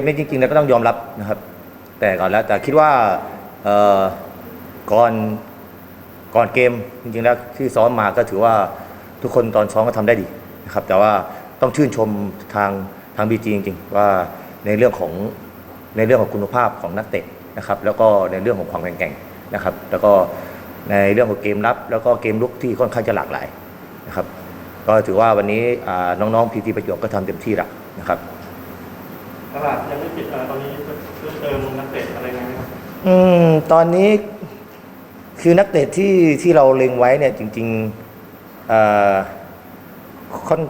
มนี้จริงๆแล้วก็ต้องยอมรับนะครับ แต่ก่อนแล้วแต่คิดว่าก่อนก่อนเกมจริงๆแล้วที่ซ้อมมาก็ถือว่าทุกคนตอนซ้อมก็ทำได้ดีนะครับ แต่ว่าต้องชื่นชมทางทางบีจีจริงๆ ว่าในเรื่องของในเรื่องของคุณภาพของนักเตะนะครับ แล้วก็ในเรื่องของความแข็งแกร่งนะครับ แล้วก็ในเรื่องของเกมรับ แล้วก็เกมลุกที่ค่อนข้างจะหลากหลายนะครับ ก็ถือว่าวันนี้น้องๆพีทีประจวบก็ทำเต็มที่แล้วนะครับ ตลาดยังไม่ปิดอะไรตอนนี้เพิ่มเติมนักเตะอะไรไงไหมครับอืมตอนนี้คือนักเตะที่ที่เราเล็งไว้เนี่ยจริงๆเอ่อค่อน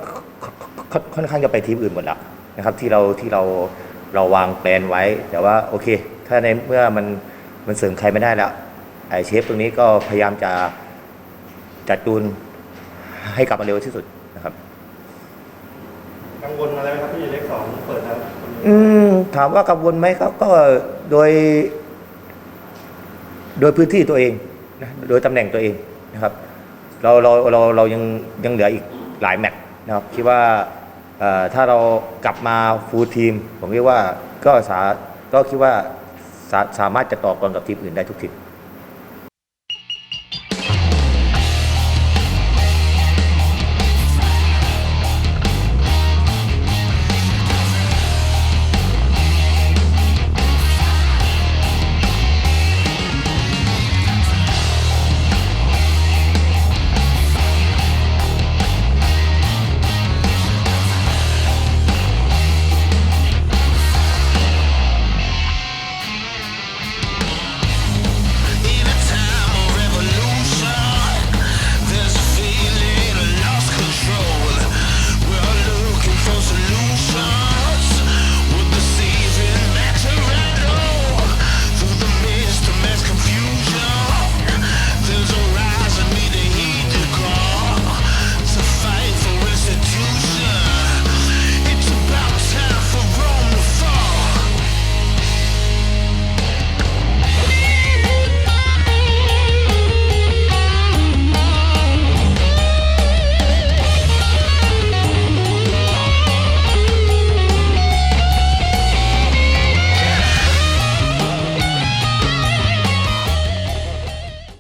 ค่อนค่อนข้างจะไปทีมอื่นหมดแล้วนะครับ ที่เราที่เราเราวางแผนไว้ แต่ว่าโอเค ถ้าในเมื่อมันมันเสริมใครไม่ได้แล้วไอเชฟตรงนี้ก็พยายามจะจัดจูนให้กลับมาเร็วที่สุดนะครับ กังวลอะไรไหมครับที่เลขสองเปิดแล้วคนนี้ อืม ถามว่ากังวลไหมครับ ก็โดย โดยพื้นที่ตัวเองนะโดยตำแหน่งตัวเองนะครับ เราเราเราเรายังยังเหลืออีกหลายแมตช์นะครับคิดว่าถ้าเรากลับมาฟูลทีม ผมคิดว่าก็สาก็คิดว่าสาสามารถจะต่อกรกับทีมอื่นได้ทุกทีม